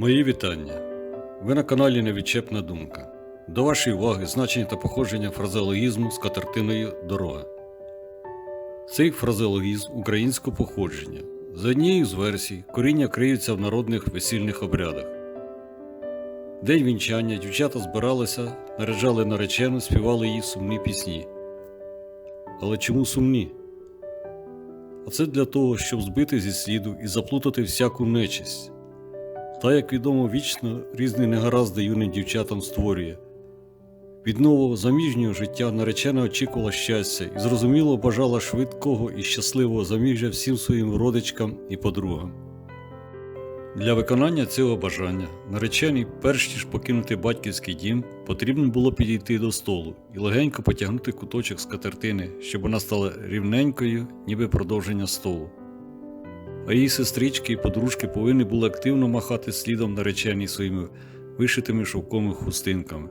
Мої вітання. Ви на каналі Невідчепна думка. До вашої уваги значення та походження фразеологізму з катертиною дорога. Цей фразеологізм українського походження. За однією з версій, коріння криється в народних весільних обрядах. День вінчання дівчата збиралися, наряджали наречену, співали їй сумні пісні. Але чому сумні? А це для того, щоб збити зі сліду і заплутати всяку нечисть. Та, як відомо, вічно різні негаразди юним дівчатам створює. Від нового заміжнього життя наречена очікувала щастя і зрозуміло бажала швидкого і щасливого заміжжя всім своїм родичкам і подругам. Для виконання цього бажання нареченій, перш ніж покинути батьківський дім, потрібно було підійти до столу і легенько потягнути куточок з катертини, щоб вона стала рівненькою, ніби продовження столу а її сестрички і подружки повинні були активно махати слідом нареченій своїми вишитими шовковими хустинками,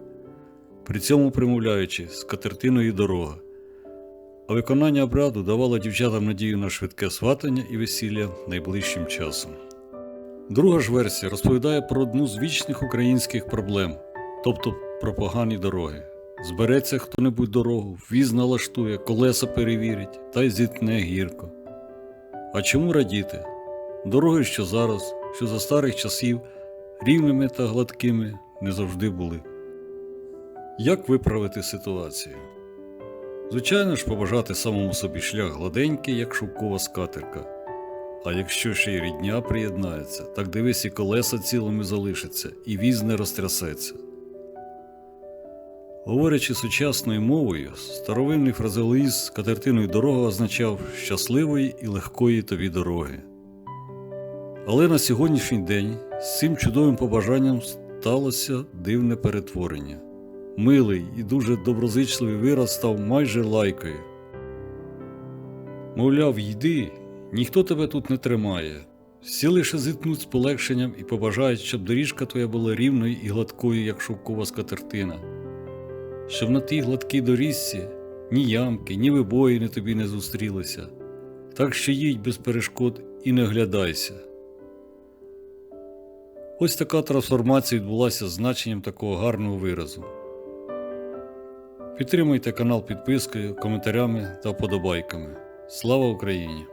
при цьому примовляючи з катертиною дорога. А виконання обряду давало дівчатам надію на швидке сватання і весілля найближчим часом. Друга ж версія розповідає про одну з вічних українських проблем, тобто про погані дороги. Збереться хто-небудь дорогу, віз налаштує, колеса перевірить та й зіткне гірко. А чому радіти? Дороги, що зараз, що за старих часів, рівними та гладкими не завжди були. Як виправити ситуацію? Звичайно ж, побажати самому собі шлях гладенький, як шовкова скатерка. А якщо ще й рідня приєднається, так дивись і колеса цілими залишаться, і віз не розтрясеться. Говорячи сучасною мовою, старовинний фразеологізм з катертиною дорога означав щасливої і легкої тобі дороги. Але на сьогоднішній день з цим чудовим побажанням сталося дивне перетворення. Милий і дуже доброзичливий вираз став майже лайкою. Мовляв, йди, ніхто тебе тут не тримає. Всі лише зіткнуть з полегшенням і побажають, щоб доріжка твоя була рівною і гладкою, як шовкова скатертина щоб на тій гладкій доріжці ні ямки, ні вибоїни тобі не зустрілися. Так що їдь без перешкод і не глядайся. Ось така трансформація відбулася з значенням такого гарного виразу. Підтримуйте канал підпискою, коментарями та вподобайками. Слава Україні!